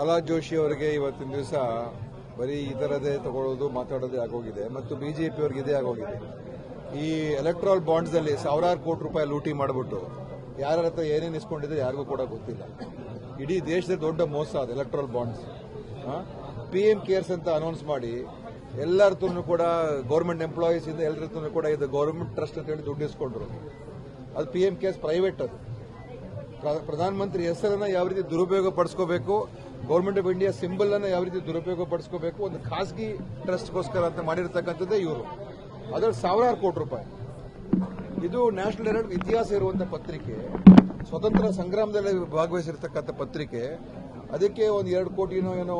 ಪ್ರಹ್ಲಾದ್ ಜೋಶಿ ಅವರಿಗೆ ಇವತ್ತಿನ ದಿವಸ ಬರೀ ಈ ಥರದೇ ತಗೊಳ್ಳೋದು, ಮಾತಾಡೋದೇ ಆಗೋಗಿದೆ ಮತ್ತು ಬಿಜೆಪಿ ಅವ್ರಿಗೆ ಇದೇ ಆಗೋಗಿದೆ. ಈ ಎಲೆಕ್ಟ್ರಾಲ್ ಬಾಂಡ್ಸ್ ಅಲ್ಲಿ ಸಾವಿರಾರು ಕೋಟಿ ರೂಪಾಯಿ ಲೂಟಿ ಮಾಡಿಬಿಟ್ಟು ಯಾರ ಹತ್ರ ಏನೇನು ಇಸ್ಕೊಂಡಿದೆ ಯಾರಿಗೂ ಕೂಡ ಗೊತ್ತಿಲ್ಲ. ಇಡೀ ದೇಶದ ದೊಡ್ಡ ಮೋಸ ಅದು electoral bonds P M cares ಅಂತ ಅನೌನ್ಸ್ ಮಾಡಿ ಎಲ್ಲರ ಕೂಡ ಗೌರ್ಮೆಂಟ್ ಎಂಪ್ಲಾಯೀಸ್ ಇಂದ ಎಲ್ಲರ ಕೂಡ ಇದು ಗೌರ್ಮೆಂಟ್ ಟ್ರಸ್ಟ್ ಅಂತ ಹೇಳಿ ದುಡ್ಡು ಇಸ್ಕೊಂಡ್ರು. ಅದು ಪಿ ಎಂ ಕೇರ್ಸ್ ಪ್ರೈವೇಟ್ ಅದು. ಪ್ರ- ಪ್ರಧಾನಮಂತ್ರಿ ಹೆಸರನ್ನ ಯಾವ ರೀತಿ ದುರುಪಯೋಗ ಪಡಿಸ್ಕೋಬೇಕು ಗೌರ್ಮೆಂಟ್ ಆಫ್ ಇಂಡಿಯಾ ಸಿಂಬಲ್ ಅನ್ನು ಯಾವ ರೀತಿ ದುರುಪಯೋಗ ಪಡಿಸ್ಕೋಬೇಕು ಒಂದು ಖಾಸಗಿ ಟ್ರಸ್ಟ್ಗೋಸ್ಕರ ಅಂತ ಮಾಡಿರ್ತಕ್ಕಂಥದ್ದೇ ಇವರು. ಅದರಲ್ಲಿ ಸಾವಿರಾರು ಕೋಟಿ ರೂಪಾಯಿ. ಇದು ನ್ಯಾಷನಲ್ ಹೆರಾಲ್ಡ್ ಇತಿಹಾಸ ಇರುವಂತಹ ಪತ್ರಿಕೆ, ಸ್ವತಂತ್ರ ಸಂಗ್ರಾಮದಲ್ಲಿ ಭಾಗವಹಿಸಿರ್ತಕ್ಕಂಥ ಪತ್ರಿಕೆ. ಅದಕ್ಕೆ ಒಂದು ಎರಡು ಕೋಟಿನೋ ಏನೋ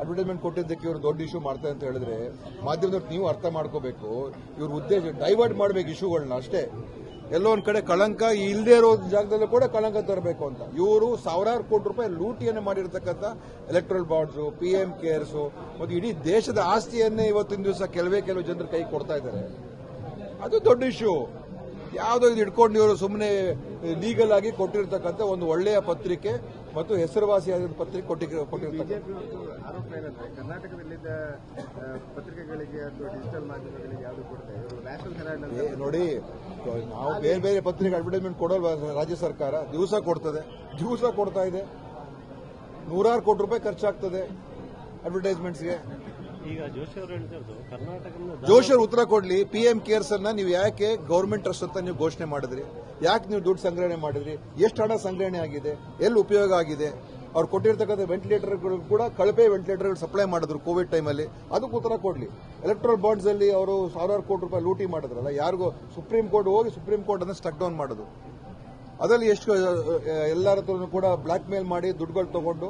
ಅಡ್ವರ್ಟೈಸ್ಮೆಂಟ್ ಕೊಟ್ಟಿದ್ದಕ್ಕೆ ಇವರು ದೊಡ್ಡ ಇಶ್ಯೂ ಮಾಡ್ತಾರೆ ಅಂತ ಹೇಳಿದ್ರೆ, ಮಾಧ್ಯಮದವ್ರು ನೀವು ಅರ್ಥ ಮಾಡ್ಕೋಬೇಕು. ಇವ್ರ ಉದ್ದೇಶ ಡೈವರ್ಟ್ ಮಾಡಬೇಕು ಇಶ್ಯೂಗಳನ್ನ ಅಷ್ಟೇ. ಎಲ್ಲೋ ಒಂದ್ ಕಡೆ ಕಳಂಕ ಇಲ್ಲದೆ ಇರೋ ಜಾಗದಲ್ಲೂ ಕೂಡ ಕಳಂಕ ತರಬೇಕು ಅಂತ. ಇವರು ಸಾವಿರಾರು ಕೋಟಿ ರೂಪಾಯಿ ಲೂಟಿಯನ್ನು ಮಾಡಿರ್ತಕ್ಕಂಥ electoral bonds P M cares ಮತ್ತು ಇಡೀ ದೇಶದ ಆಸ್ತಿಯನ್ನೇ ಇವತ್ತಿನ ದಿವಸ ಕೆಲವೇ ಕೆಲವು ಜನರು ಕೈ ಕೊಡ್ತಾ ಇದ್ದಾರೆ. ಅದು ದೊಡ್ಡ ಇಶ್ಯೂ ಯಾವುದೋ ಇದು ಇಟ್ಕೊಂಡು ಇವರು ಸುಮ್ಮನೆ ಲೀಗಲ್ ಆಗಿ ಕೊಟ್ಟಿರ್ತಕ್ಕಂಥ ಒಂದು ಒಳ್ಳೆಯ ಪತ್ರಿಕೆ ಮತ್ತು ಹೆಸರುವಾಸಿಯಾದ ಪತ್ರಿಕೆ ಕೊಟ್ಟಿ ಕೊಟ್ಟಿರ್ತಕ್ಕಂಥ ಆರೋಪ ಏನಂದ್ರೆ ಕರ್ನಾಟಕದಲ್ಲಿದ್ದ ಪತ್ರಿಕೆಗಳಿಗೆ ಅಥವಾ ಡಿಜಿಟಲ್ ಮಾಧ್ಯಮಗಳಿಗೆ ಯಾವುದು ನೋಡಿ ನಾವು ಬೇರೆ ಬೇರೆ ಪತ್ರಿಕೆ ಅಡ್ವರ್ಟೈಸ್ಮೆಂಟ್ ಕೊಡಲ್ವಾ ರಾಜ್ಯ ಸರ್ಕಾರ? ದಿವಸ ಕೊಡ್ತದೆ. ದಿವಸ ಕೊಡ್ತಾ ಇದೆ. ನೂರಾರು ಕೋಟಿ ರೂಪಾಯಿ ಖರ್ಚಾಗ್ತದೆ ಅಡ್ವರ್ಟೈಸ್ಮೆಂಟ್ಸ್ಗೆ ಜೋಶಿ ಅವರು ಉತ್ತರ ಕೊಡ್ಲಿ ಪಿ ಎಂ ಕೇರ್ಸ್ ಅನ್ನ ನೀವು ಯಾಕೆ ಗೌರ್ಮೆಂಟ್ ಟ್ರಸ್ಟ್ ಅಂತ ನೀವು ಘೋಷಣೆ ಮಾಡಿದ್ರಿ? ಯಾಕೆ ನೀವು ದುಡ್ಡು ಸಂಗ್ರಹಣೆ ಮಾಡಿದ್ರಿ? ಎಷ್ಟು ಹಣ ಸಂಗ್ರಹಣೆ ಆಗಿದೆ? ಎಲ್ಲಿ ಉಪಯೋಗ ಆಗಿದೆ? ಅವ್ರು ಕೊಟ್ಟಿರ್ತಕ್ಕಂಥ ವೆಂಟಿಲೇಟರ್ಗಳು ಕೂಡ ಕಳಪೆ ವೆಂಟಿಲೇಟರ್ಗಳು ಸಪ್ಲೈ ಮಾಡಿದ್ರು ಕೋವಿಡ್ ಟೈಮಲ್ಲಿ ಅದಕ್ಕೆ ಉತ್ತರ ಕೊಡ್ಲಿ. ಎಲೆಕ್ಟ್ರಲ್ ಬಾಂಡ್ಸ್ ಅಲ್ಲಿ ಅವರು ಸಾವಿರಾರು ಕೋಟಿ ರೂಪಾಯಿ ಲೂಟಿ ಮಾಡಿದ್ರಲ್ಲ, ಯಾರಿಗೂ ಸುಪ್ರೀಂ ಕೋರ್ಟ್ ಹೋಗಿ ಸುಪ್ರೀಂ ಕೋರ್ಟ್ ಅನ್ನು ಸ್ಟಕ್ ಡೌನ್ ಮಾಡೋದು ಅದರಲ್ಲಿ ಎಷ್ಟು ಎಲ್ಲರ ಕೂಡ ಬ್ಲ್ಯಾಕ್ ಮೇಲ್ ಮಾಡಿ ದುಡ್ಡುಗಳು ತಗೊಂಡು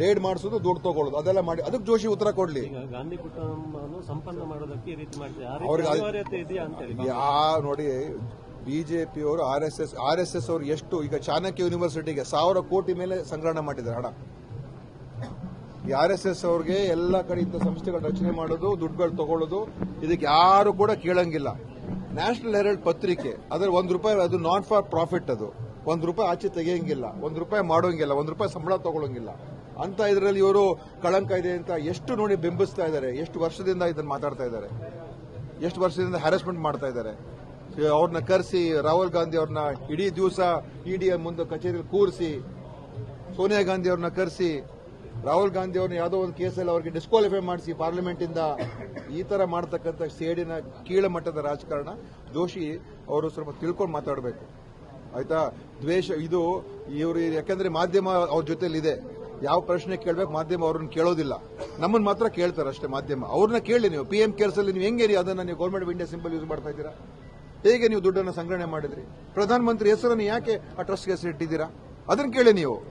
ರೇಡ್ ಮಾಡಿಸೋದು ದುಡ್ಡು ತಗೊಳ್ಳೋದು. ಅದೆಲ್ಲ ಮಾಡಿ ಅದಕ್ಕೆ ಜೋಶಿ ಉತ್ತರ ಕೊಡ್ಲಿ. ಗಾಂಧಿ ಕುಟುಂಬವನ್ನು ಸಂಪನ್ನ ಮಾಡೋದಕ್ಕೆ ರೀತಿ ಯಾ ನೋಡಿ ಬಿಜೆಪಿ ಅವರು R S S R S S ಅವರು ಎಷ್ಟು ಈಗ ಚಾಣಕ್ಯ ಯೂನಿವರ್ಸಿಟಿಗೆ ಸಾವಿರ ಕೋಟಿ ಮೇಲೆ ಸಂಗ್ರಹಣ ಮಾಡಿದ್ದಾರೆ ಹಣ. ಈ ಆರ್ ಎಸ್ ಎಸ್ ಅವ್ರಿಗೆ ಎಲ್ಲ ಕಡೆ ಇಂಥ ಸಂಸ್ಥೆಗಳ ರಚನೆ ಮಾಡೋದು ದುಡ್ಡುಗಳು ತಗೊಳ್ಳೋದು ಇದಕ್ಕೆ ಯಾರು ಕೂಡ ಕೇಳಂಗಿಲ್ಲ. ನ್ಯಾಷನಲ್ ಹೆರಾಲ್ಡ್ ಪತ್ರಿಕೆ ಅದ್ರ ಒಂದ್ ರೂಪಾಯಿ ಅದು ನಾಟ್ ಫಾರ್ ಪ್ರಾಫಿಟ್ ಅದು. ಒಂದ್ ರೂಪಾಯಿ ಆಚೆ ತೆಗೆಯಂಗಿಲ್ಲ ಒಂದ್ ರೂಪಾಯಿ ಮಾಡೋಂಗಿಲ್ಲ ಒಂದ್ ರೂಪಾಯಿ ಸಂಬಳ ತಗೊಳಂಗಿಲ್ಲ ಅಂತ ಇದರಲ್ಲಿ ಇವರು ಕಳಂಕ ಇದೆ ಅಂತ ಎಷ್ಟು ನೋಡಿ ಬೆಂಬಿಸ್ತಾ ಇದ್ದಾರೆ, ಎಷ್ಟು ವರ್ಷದಿಂದ ಇದನ್ನು ಮಾತಾಡ್ತಾ ಇದ್ದಾರೆ, ಎಷ್ಟು ವರ್ಷದಿಂದ ಹ್ಯಾರಾಸ್ಮೆಂಟ್ ಮಾಡ್ತಾ ಇದ್ದಾರೆ. ಅವ್ರನ್ನ ಕರೆಸಿ, ರಾಹುಲ್ ಗಾಂಧಿ ಅವ್ರನ್ನ ಇಡೀ ದಿವಸ ಇಡಿ ಮುಂದೆ ಕಚೇರಿಯಲ್ಲಿ ಕೂರಿಸಿ, ಸೋನಿಯಾ ಗಾಂಧಿ ಅವ್ರನ್ನ ಕರೆಸಿ, ರಾಹುಲ್ ಗಾಂಧಿ ಅವ್ರನ್ನ ಯಾವುದೋ ಒಂದು ಕೇಸಲ್ಲಿ ಅವ್ರಿಗೆ ಡಿಸ್ಕ್ವಾಲಿಫೈ ಮಾಡಿಸಿ ಪಾರ್ಲಿಮೆಂಟ್ ಇಂದ ಈ ತರ ಮಾಡತಕ್ಕಂಥ ಸೇಡಿನ ಕೀಳಮಟ್ಟದ ರಾಜಕಾರಣ ಜೋಶಿ ಅವರು ಸ್ವಲ್ಪ ತಿಳ್ಕೊಂಡು ಮಾತಾಡಬೇಕು. ಆಯ್ತಾ? ದ್ವೇಷ, ಇದು ಇವರು ಯಾಕಂದ್ರೆ ಮಾಧ್ಯಮ ಅವ್ರ ಜೊತೆಲಿ ಇದೆ ಯಾವ ಪ್ರಶ್ನೆ ಕೇಳಬೇಕು ಮಾಧ್ಯಮ ಅವ್ರನ್ನ ಕೇಳೋದಿಲ್ಲ. ನಮ್ಮನ್ನು ಮಾತ್ರ ಕೇಳ್ತಾರೆ ಅಷ್ಟೇ ಮಾಧ್ಯಮ. ಅವ್ರನ್ನ ಕೇಳಿ ನೀವು. ಪಿ ಎಂ ಕೇರ್ಸ್ ಅಲ್ಲಿ ನೀವು ಹೆಂಗೆ ನೀವು ಅದನ್ನ ನೀವು government of India simple use ಮಾಡ್ತಾ ಇದ್ದೀರಾ? ಹೇಗೆ ನೀವು ದುಡ್ಡನ್ನು ಸಂಗ್ರಹಣೆ ಮಾಡಿದ್ರಿ? ಪ್ರಧಾನಮಂತ್ರಿ ಹೆಸರನ್ನು ಯಾಕೆ ಆ ಟ್ರಸ್ಟ್ಗೆ ಹೆಸರು ಇಟ್ಟಿದ್ದೀರಾ ಅದನ್ನ ಕೇಳಿ ನೀವು.